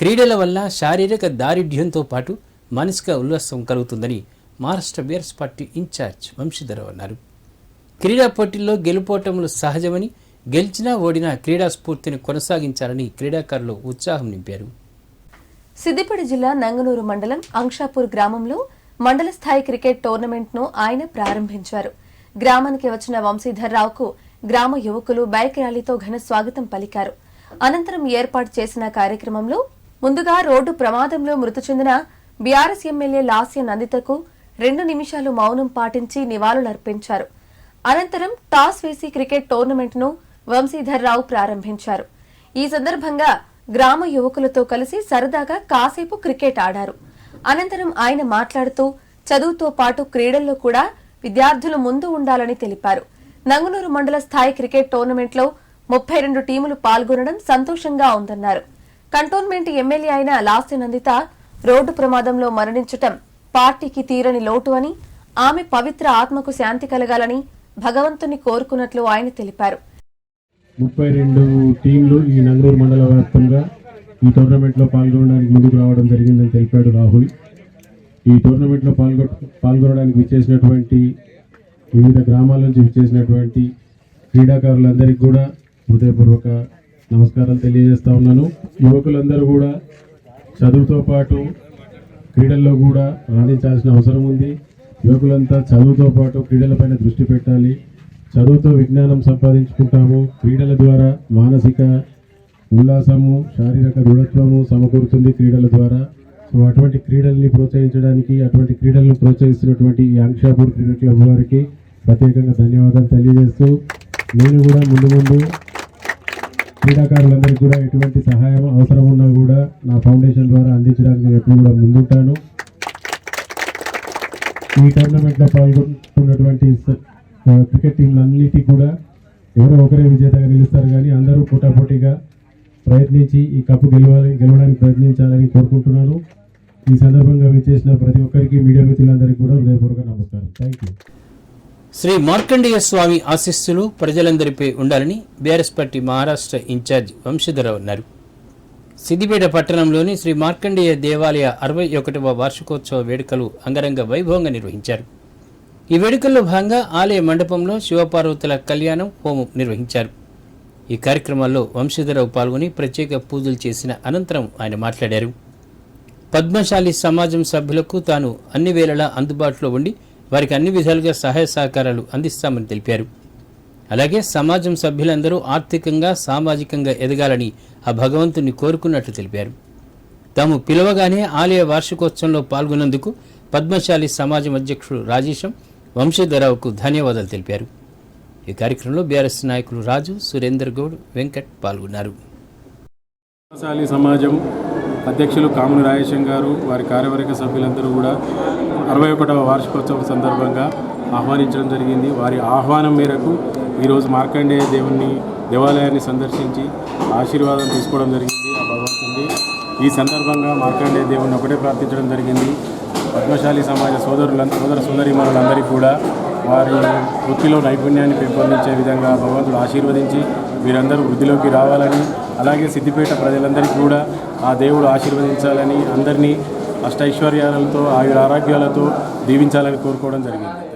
క్రీడల వల్ల శారీరక దారిఢ్యంతో పాటు మానసిక ఉల్లాసం కలుగుతుందని Maharashtra BRS party in-charge Vamshidhar Rao అన్నారు. క్రీడా పోటీల్లో గెలుపోటములు సహజమని గెలిచినా ఓడినా క్రీడా స్ఫూర్తిని కొనసాగించాలని క్రీడాకారులు ఉత్సాహం నింపారు. సిద్దిపేట జిల్లా నంగనూరు మండలం అంక్షాపూర్ గ్రామంలో మండల స్థాయి క్రికెట్ టోర్నమెంట్ను ఆయన ప్రారంభించారు. గ్రామానికి వచ్చిన వంశీధర్ రావుకు గ్రామ యువకులు బైక్ ర్యాలీతో ఘన స్వాగతం పలికారు. అనంతరం ఏర్పాటు చేసిన కార్యక్రమంలో ముందుగా రోడ్డు ప్రమాదంలో మృతి చెందిన బీఆర్ఎస్ ఎమ్మెల్యే లాస్య నందితకు రెండు నిమిషాలు మౌనం పాటించి నివాళులర్పించారు. అనంతరం టాస్ వేసి క్రికెట్ టోర్నమెంట్ను వంశీధర్రావు వంశీధర్ రావు ప్రారంభించారు. ఈ సందర్భంగా గ్రామ యువకులతో కలిసి సరదాగా కాసేపు క్రికెట్ ఆడారు. అనంతరం ఆయన మాట్లాడుతూ చదువుతో పాటు క్రీడల్లో కూడా విద్యార్థులు ముందు ఉండాలని తెలిపారు. నంగునూరు మండల స్థాయి క్రికెట్ టోర్నమెంట్లో ముప్పై రెండు టీములు పాల్గొనడం సంతోషంగా ఉందన్నారు. కంటోన్మెంట్ ఎమ్మెల్యే అయిన లాస్తి నందిత రోడ్డు ప్రమాదంలో మరణించటం పార్టీకి తీరని లోటు అని ఆమె పవిత్ర ఆత్మకు శాంతి కలగాలని భగవంతుని కోరుకున్నట్లు ఆయన తెలిపారు. ముప్పై రెండు టీంలు ఈ నగరూరు మండల వ్యాప్తంగా ఈ టోర్నమెంట్లో పాల్గొనడానికి ముందుకు రావడం జరిగిందని తెలిపాడు రాహుల్. ఈ టోర్నమెంట్లో పాల్గొ పాల్గొనడానికి విచ్చేసినటువంటి వివిధ గ్రామాల నుంచి విచ్చేసినటువంటి క్రీడాకారులందరికీ కూడా హృదయపూర్వక నమస్కారాలు తెలియజేస్తా ఉన్నాను. యువకులందరూ కూడా చదువుతో పాటు క్రీడల్లో కూడా రాణించాల్సిన అవసరం ఉంది. యువకులంతా చదువుతో పాటు క్రీడలపైన దృష్టి పెట్టాలి. చదువుతో విజ్ఞానం సంపాదించుకుంటాము. క్రీడల ద్వారా మానసిక ఉల్లాసము శారీరక దృఢత్వము సమకూరుతుంది క్రీడల ద్వారా. సో అటువంటి క్రీడల్ని ప్రోత్సహించడానికి అటువంటి క్రీడలను ప్రోత్సహిస్తున్నటువంటి యాంక్షాపూర్ క్రీడ క్రికెట్ క్లబ్ వారికి ప్రత్యేకంగా ధన్యవాదాలు తెలియజేస్తూ నేను కూడా ముందు ముందు క్రీడాకారులందరికీ కూడా ఎటువంటి సహాయం అవసరం ఉన్నా కూడా నా ఫౌండేషన్ ద్వారా అందించడానికి నేను ఎప్పుడు కూడా ముందుంటాను. ఈ టోర్నమెంట్లో పాల్గొంటున్నటువంటి క్రికెట్ టీంలన్నిటికీ కూడా ఎవరో ఒకరే విజేతగా నిలుస్తారు కానీ అందరూ పోటాపోటీగా ప్రయత్నించి ఈ కప్పు గెలవాలి గెలవడానికి ప్రయత్నించాలని కోరుకుంటున్నాను. ఈ సందర్భంగా విచ్చేసిన ప్రతి ఒక్కరికి మీడియా మిత్రులందరికీ కూడా హృదయపూర్వక నమస్కారం. థ్యాంక్ యూ శ్రీ మార్కండేయ స్వామి ఆశీస్సులు ప్రజలందరిపై ఉండాలని BRS party Maharashtra in-charge Vamshidhar Rao అన్నారు. సిద్దిపేట పట్టణంలోని శ్రీ మార్కండేయ దేవాలయ అరవై ఒకటవ వార్షికోత్సవ వేడుకలు అంగరంగ వైభవంగా నిర్వహించారు. ఈ వేడుకల్లో భాగంగా ఆలయ మండపంలో శివపార్వతుల కళ్యాణం హోమం నిర్వహించారు. ఈ కార్యక్రమాల్లో వంశీధరరావు పాల్గొని ప్రత్యేక పూజలు చేసిన అనంతరం ఆయన మాట్లాడారు. పద్మశాలి సమాజం సభ్యులకు తాను అన్ని వేళలా అందుబాటులో ఉండి వారికి అన్ని విధాలుగా సహాయ సహకారాలు అందిస్తామని తెలిపారు. అలాగే సమాజం సభ్యులందరూ ఆర్థికంగా సామాజికంగా ఎదగాలని ఆ భగవంతుని కోరుకున్నట్లు తెలిపారు. తాము పిలవగానే ఆలయ వార్షికోత్సవంలో పాల్గొన్నందుకు పద్మశాలి సమాజం అధ్యక్షుడు రాజేశం వంశీధరరావుకు ధన్యవాదాలు తెలిపారు. ఈ కార్యక్రమంలో బీఆర్ఎస్ నాయకులు రాజు సురేందర్ గౌడ్ వెంకట్ పాల్గొన్నారు. సమాజం అధ్యక్షులు కాముని రాజేశం గారు వారి కార్యవర్గ సభ్యులందరూ కూడా అరవై ఒకటవ వార్షికోత్సవం సందర్భంగా ఆహ్వానించడం జరిగింది. వారి ఆహ్వానం మేరకు ఈరోజు మార్కండేయ దేవుని దేవాలయాన్ని సందర్శించి ఆశీర్వాదం తీసుకోవడం జరిగింది. ఆ భగవంతుడి ఈ సందర్భంగా మార్కండేయ దేవుని ఒకటే ప్రార్థించడం జరిగింది. పద్మశాలి సమాజ సోదరుల సోదర సోదరీమణులందరికీ కూడా వారి వృత్తిలో నైపుణ్యాన్ని పెంపొందించే విధంగా భగవంతుడు ఆశీర్వదించి వీరందరూ వృద్ధిలోకి రావాలని అలాగే సిద్దిపేట ప్రజలందరికీ కూడా ఆ దేవుడు ఆశీర్వదించాలని అందరినీ అష్టైశ్వర్యాలతో ఆయుర ఆరోగ్యాలతో దీవించాలని కోరుకోవడం జరిగింది.